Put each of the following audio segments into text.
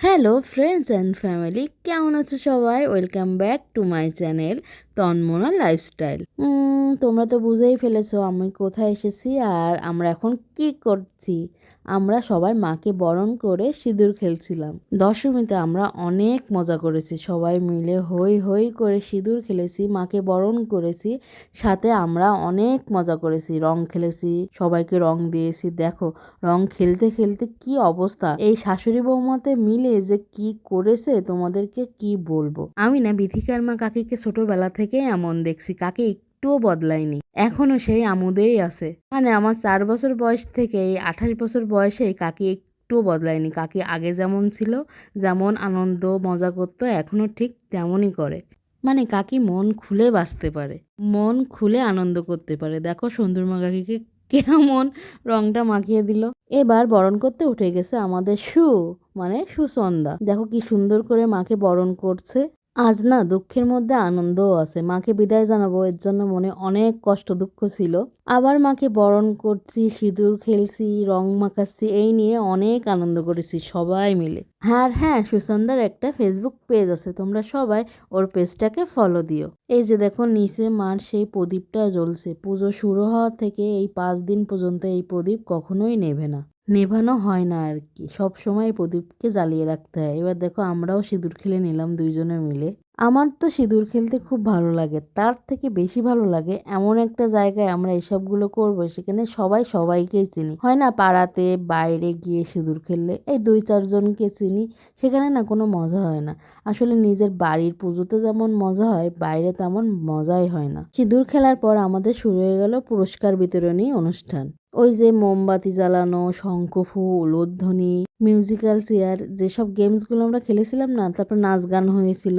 Hello friends and family কেমন আছো সবাই? Welcome back to my channel Tanmana lifestyle তোমরা তো বুঝেই ফেলেছো আমি কোথায় এসেছি আর আমরা এখন কি করছি। আমরা সবাই মাকে বরণ করে সিঁদুর খেলছিলাম। দশমীতে আমরা অনেক মজা করেছি সবাই মিলে হই হই করে সিঁদুর খেলেছি মাকে বরণ করেছি সাথে আমরা অনেক মজা করেছি রং খেলেছি সবাইকে রং দিয়েছি। দেখো রং খেলতে খেলতে কি অবস্থা। এই শাশুড়ি বৌমাতে মিলে যে কি করেছে তোমাদেরকে কি বলব? আমি না বিধিকার মা কাকিকে ছোটবেলা থেকে এমন দেখছি, কাকে একটুও বদলায়নি। এখনও সেই আমুদেই আছে। মানে আমার চার বছর বয়স থেকে এই আঠাশ বছর বয়সে কাকি একটুও বদলায়নি, কাকি আগে যেমন ছিল, যেমন আনন্দ, মজা করতো, এখনও ঠিক তেমনই করে। মানে কাকি মন খুলে বাঁচতে পারে, মন খুলে আনন্দ করতে পারে। দেখো সুন্দরমা কাকিকে কেমন রংটা মাখিয়ে দিল। এবার বরণ করতে উঠে গেছে আমাদের সু মানে সুসন্দা দেখো কি সুন্দর করে মাকে বরণ করছে। আজ না দুঃখের মধ্যে আনন্দও আছে। মাকে বিদায় জানাব, এর জন্য মনে অনেক কষ্ট, দুঃখ ছিল। আবার মাকে বরণ করছি, সিঁদুর খেলছি, রং মাখাচ্ছি, এই নিয়ে অনেক আনন্দ করেছি সবাই মিলে। আর হ্যাঁ সুসন্দার একটা ফেসবুক পেজ আছে, তোমরা সবাই ওর পেজটাকে ফলো দিও। এই যে দেখো, নিচে মার সেই প্রদীপটা জ্বলছে। পুজো শুরু হওয়া থেকে এই পাঁচ দিন পর্যন্ত এই প্রদীপ কখনোই নেবে না। নেভানো হয় না আর কি। সব সময় প্রদীপকে জ্বালিয়ে রাখতে হয়। এবার দেখো আমরাও সিঁদুর খেলে নিলাম দুইজনে মিলে। আমার তো সিঁদুর খেলতে খুব ভালো লাগে। তার থেকে বেশি ভালো লাগে এমন একটা জায়গায় আমরা এসবগুলো করব সেখানে সবাই সবাইকেই চিনি। হয় না পাড়াতে, বাইরে গিয়ে সিঁদুর খেললে এই দুই চারজনকে চিনি, সেখানে না কোনো মজা হয় না। আসলে নিজের বাড়ির পুজোতে যেমন মজা হয়, বাইরে তেমন মজাই হয় না। সিঁদুর খেলার পর আমাদের শুরু হয়ে গেল পুরস্কার বিতরণী অনুষ্ঠান। ওই যে মোমবাতি জ্বালানো শঙ্খফুল উলোধ্বনি মিউজিক্যাল চেয়ার যেসব গেমসগুলো আমরা খেলেছিলাম না, তারপর নাচ গান হয়েছিল,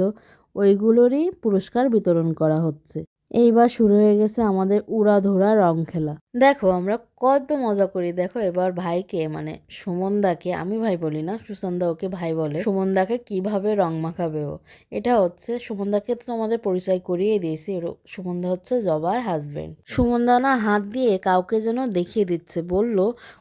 ওইগুলোরই পুরস্কার বিতরণ করা হচ্ছে। এইবার শুরু হয়ে গেছে আমাদের উড়াধরা রং খেলা। দেখো, আমরা কত মজা করি। দেখো, এবার ভাইকে মানে সুমনদাকে, আমি ভাই বলি না সুসন্দা ওকে ভাই বলে, সুমনদাকে কীভাবে রং মাখাবে ও? এটা হচ্ছে, সুমনদাকে তো আমাদের পরিচয় করিয়ে দিয়েছি সুমনদা হচ্ছে জবার হাজবেন্ড সুমনদা না হাত দিয়ে কাউকে যেন দেখিয়ে দিচ্ছে, বলল,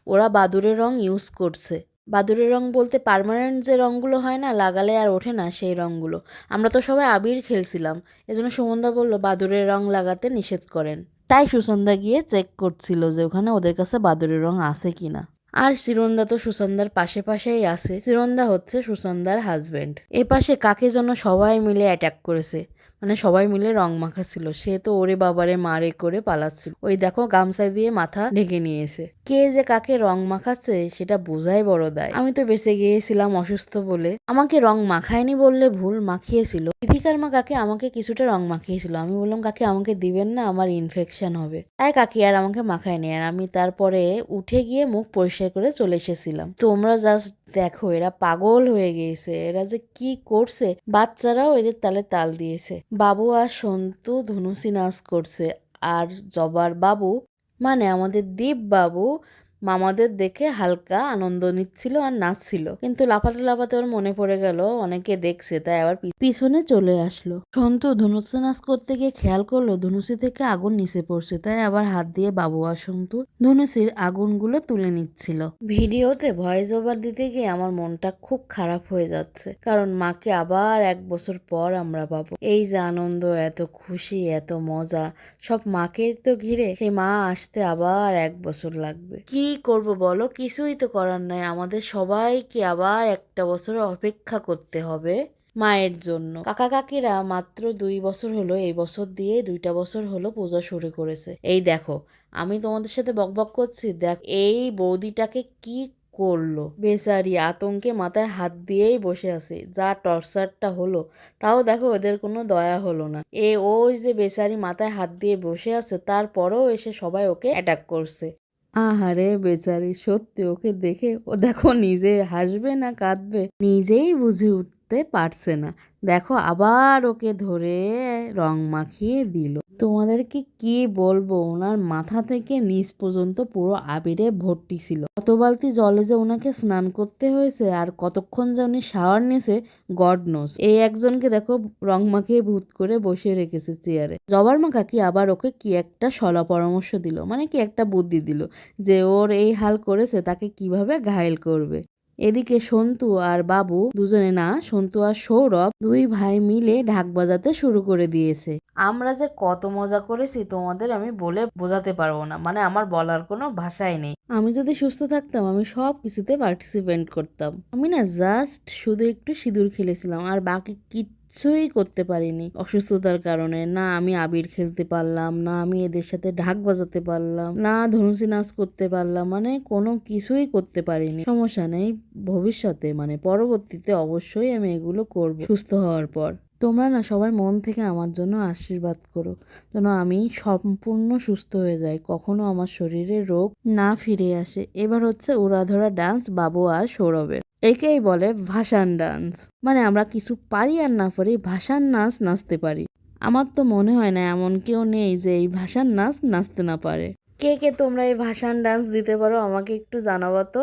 ওরা বাদুরের রং ইউজ করছে। বাদুরের রং বলতে পার্মানেন্ট যে রঙগুলো হয় না, লাগালে আর ওঠে না সেই রঙগুলো আমরা তো সবাই আবির খেলছিলাম। এজন্য সুমনদা বলল, বাদুরের রং লাগাতে নিষেধ করেন। তাই সুসন্দা গিয়ে চেক করছিল যে ওখানে ওদের কাছে বাদুরের রং আছে কিনা। আর সিরন্দা তো সুসন্দার পাশে পাশেই আছে। সিরন্দা হচ্ছে সুসন্দার হাজবেন্ড এ পাশে কাকে যেন সবাই মিলে অ্যাটাক করেছে। মানে সবাই মিলে রং মাখাচ্ছিল। সে তো ওরে বাবারে মারে করে পালাচ্ছিল। ওই দেখো গামছা দিয়ে মাথা ঢেকে নিয়েছে। কে যে কাকে রং মাখাচ্ছে সেটা বোঝাই বড় দায়। আমি তো বেঁচে গিয়েছিলাম অসুস্থ বলে। আমাকে রং মাখায়নি বললে ভুল, মাখিয়েছিল। ইথিকার মা কাকে আমাকে কিছুটা রং মাখিয়েছিল। আমি বললাম, কাকে আমাকে দিবেন না? আমার ইনফেকশন হবে। তাই কাকি, আর আমাকে মাখায়নি। আর আমি তারপরে উঠে গিয়ে মুখ পরিষ্কার করে চলে এসেছিলাম। তোমরা জাস্ট দেখো, এরা পাগল হয়ে গিয়েছে। এরা যে কি করছে? বাচ্চারাও এদের তালে তাল দিয়েছে। বাবু আর সন্তু ধনুসি নাচ করছে। আর জবার বাবু মানে আমাদের দীপ বাবু মামাদের দেখে হালকা আনন্দ নিচ্ছিল আর নাচছিল। কিন্তু লাফাতে লাফাতে ওর মনে পড়ে গেল, অনেকে দেখছে, তাই আবার পিছনে চলে আসলো। সন্তু ধনুষি নাচ করতে গিয়ে খেয়াল করল ধনুষি থেকে আগুন নিচে পড়ছে, তাই আবার হাত দিয়ে বাবু আর সন্তু ধনুষির আগুনগুলো তুলে নিচ্ছিল। ভিডিওতে ভয়েস ওভার দিতে গিয়ে আমার মনটা খুব খারাপ হয়ে যাচ্ছে, কারণ মাকে আবার এক বছর পর আমরা পাবো। এই যে আনন্দ, এত খুশি, এত মজা, সব মাকে তো ঘিরে সেই মা আসতে আবার এক বছর লাগবে। কি করব বলো? কিছুই তো করার নাই। আমাদের সবাইকে আবার একটা বছর অপেক্ষা করতে হবে মায়ের জন্য। কাকা কাকিরা মাত্র দুই বছর হলো, এই বছর দিয়ে দুইটা বছর হলো পূজা শুরু করেছে। এই দেখো, আমি তোমাদের সাথে বকবক করছি। দেখ, এই বৌদিটাকে কি করল? বেচারি আতঙ্কে মাথায় হাত দিয়েই বসে আছে। যা টর্চারটা হলো, তাও দেখো ওদের কোনো দয়া হলো না। এ ওই যে বেচারি মাথায় হাত দিয়ে বসে আছে, তারপরেও এসে সবাই ওকে অ্যাটাক করছে। আহারে বেচারি, সত্যি ওকে দেখে ও দেখো নিজে হাসবে না কাঁদবে? নিজেই বুঝে উঠতে পারছে না। দেখো আবার ওকে ধরে রং মাখিয়ে দিল। তোমাদেরকে কি বলব? ওনার মাথা থেকে নিচ পর্যন্ত পুরো আবিরে ভর্তি ছিল। কত বালতি জলে যে ওনাকে স্নান করতে হয়েছে আর কতক্ষণ যে উনি শাওয়ার নিয়েছে গড নোস এই একজনকে দেখো রং মাখিয়ে ভূত করে বসিয়ে রেখেছে চেয়ারে জবার মা কাকি আবার ওকে কি একটা সলা পরামর্শ দিল মানে কি একটা বুদ্ধি দিল যে ওর এই হাল করেছে, তাকে কীভাবে ঘায়েল করবে? এদিকে সন্তু আর বাবু দুজনে না সন্তু আর সৌরভ দুই ভাই মিলে ঢাক বাজাতে শুরু করে দিয়েছে। আমরা যে কত মজা করেছি তোমাদের আমি বলে বোঝাতে পারব না মানে আমার বলার কোনো ভাষাই নেই। আমি যদি সুস্থ থাকতাম আমি সব কিছুতে পার্টিসিপেন্ট করতাম। আমি না জাস্ট শুধু একটু সিঁদুর খেলেছিলাম আর বাকি কিচ্ছুই করতে পারিনি। অসুস্থতার কারণে। না আমি আবির খেলতে পারলাম, না আমি এদের সাথে ঢাক বাজাতে পারলাম, না ধনুষি নাচ করতে পারলাম মানে কোনো কিছুই করতে পারিনি। সমস্যা নেই, ভবিষ্যতে মানে পরবর্তীতে অবশ্যই আমি এগুলো করব সুস্থ হওয়ার পর। তোমরা না সবাই মন থেকে আমার জন্য আশীর্বাদ করো, যেন আমি সম্পূর্ণ সুস্থ হয়ে যাই, কখনো আমার শরীরে রোগ না ফিরে আসে। এবার হচ্ছে উড়াধরা ডান্স বাবু আর সৌরভের। একেই বলে ভাসান ডান্স। মানে আমরা কিছু পারি আর না পারি, ভাসান নাচ নাচতে পারি। আমার তো মনে হয় না এমন কেউ নেই যে এই ভাসান নাচ নাচতে না পারে। কে কে তোমরা এই ভাসান ডান্স দিতে পারো আমাকে একটু জানাব তো?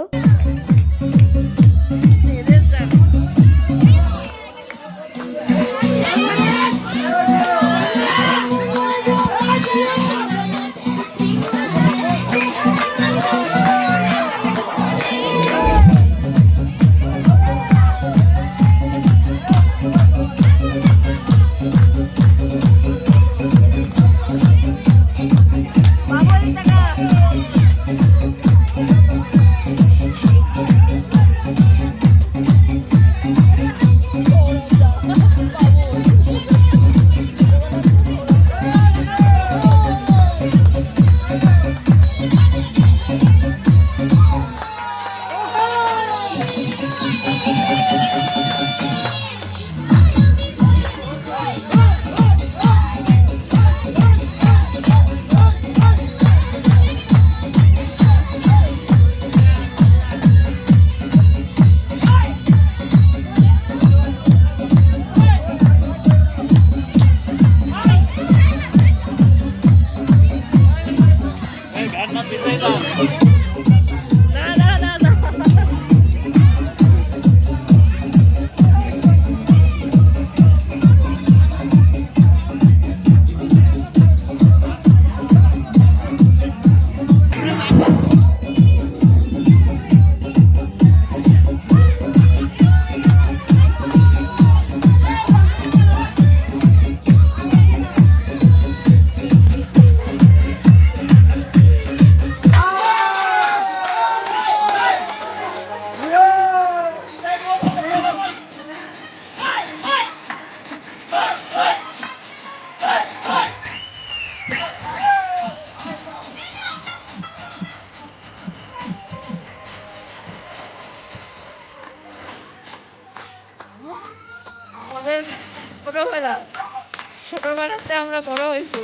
আমাদের ছোটবেলা ছোটবেলাতে আমরা বড় হয়েছি।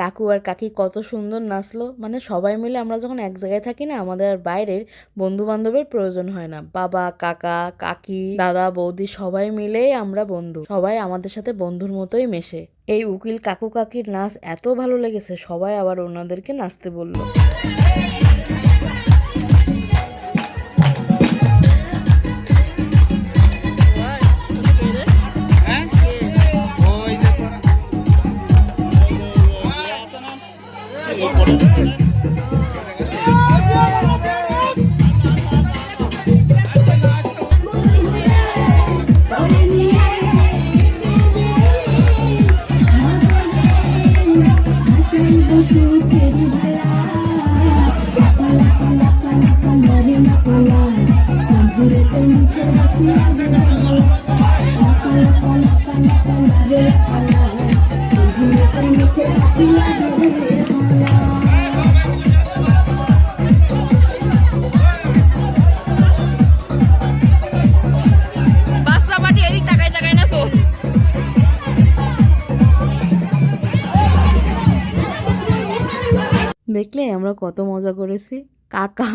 কাকু আর কাকি কত সুন্দর নাচলো। মানে সবাই মিলে আমরা যখন এক জায়গায় থাকি না, আমাদের বাইরের বন্ধু বান্ধবের প্রয়োজন হয় না। বাবা, কাকা, কাকি, দাদা, বৌদি সবাই মিলে আমরা বন্ধু। সবাই আমাদের সাথে বন্ধুর মতোই মেশে। এই উকিল কাকু কাকির নাচ এত ভালো লেগেছে, সবাই আবার ওনাদেরকে নাচতে বলল। দেখলে আমরা কত মজা করেছি। কাকা,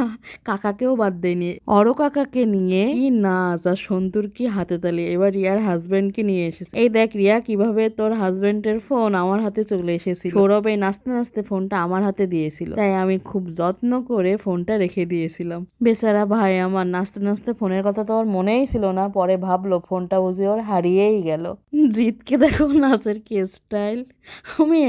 কাকাকেও বাদ দেয়নি অর কাকাকে নিয়ে কি নাচ আর সন্তুর কি হাতে তালি? এবার রিয়ার হাজবেন্ডকে নিয়ে এসেছে। এই দেখ রিয়া, কীভাবে তোর হাজবেন্ডের ফোন আমার হাতে চলে এসেছিল। সৌরভ এই নাচতে নাচতে ফোনটা আমার হাতে দিয়েছিল। তাই আমি খুব যত্ন করে ফোনটা রেখে দিয়েছিলাম। বেচারা ভাই আমার নাচতে নাচতে ফোনের কথা তো ওর মনেই ছিল না। পরে ভাবলো ফোনটা বুঝে ওর হারিয়েই গেল। জিতকে দেখো নাচের কি স্টাইল আমি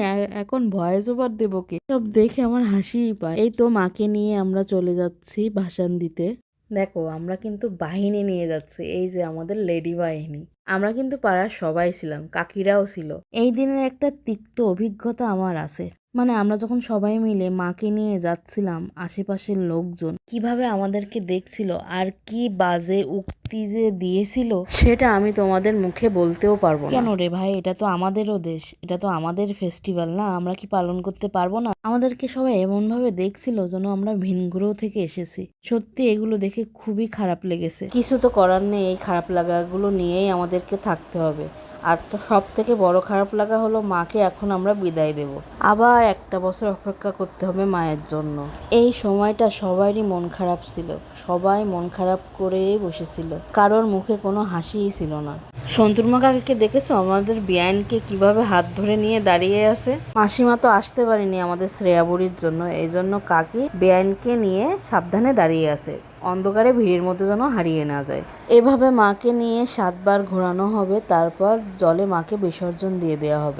এখন ভয়েস ওভার দেবো কে? সব দেখে আমার হাসিই পায়। এই তো মাকে নিয়ে আমরা চলে যাচ্ছি ভাসান দিতে। দেখো, আমরা কিন্তু বাহিনী নিয়ে যাচ্ছি, এই যে আমাদের লেডি বাহিনী। আমরা কিন্তু পাড়ার সবাই ছিলাম, কাকিরাও ছিল। এই দিনের একটা তিক্ত অভিজ্ঞতা আমার আছে। মানে আমরা যখন সবাই মিলে মাকে নিয়ে যাচ্ছিলাম আশেপাশের লোকজন কীভাবে আমাদেরকে দেখছিল আর কি বাজে উক্তি যে দিয়েছিল সেটা আমি তোমাদের মুখে বলতেও পারব কেন রে ভাই? এটা তো আমাদেরও দেশ এটা তো আমাদের ফেস্টিভ্যাল না? আমরা কি পালন করতে পারব না? আমাদেরকে সবাই এমন ভাবে দেখছিল যেন আমরা ভিন গ্রহ থেকে এসেছি। সত্যি এগুলো দেখে খুবই খারাপ লেগেছে। কিছু তো করার নেই এই খারাপ লাগাগুলো নিয়েই আমাদেরকে থাকতে হবে। আর তো সব থেকে বড় খারাপ লাগা হলো মাকে এখন আমরা বিদায় দেব। আবার একটা বছর অপেক্ষা করতে হবে মায়ের জন্য। এই সময়টা সবারই মন খারাপ ছিল। সবাই মন খারাপ করেই বসেছিল। কারোর মুখে কোনো হাসিই ছিল না। সন্তুরমা কাকাকে দেখেছ? আমাদের বিয়ানকে কীভাবে হাত ধরে নিয়ে দাঁড়িয়ে আছে? মাসিমা তো আসতে পারেনি আমাদের শ্রেয়া বুড়ির জন্য। এই জন্য কাকি বেআইনকে নিয়ে সাবধানে দাঁড়িয়ে আছে। অন্ধকারে ভিড়ের মধ্যে যেন হারিয়ে না যায়। এভাবে মাকে নিয়ে সাতবার ঘোরানো হবে, তারপর জলে মাকে বিসর্জন দিয়ে দেওয়া হবে।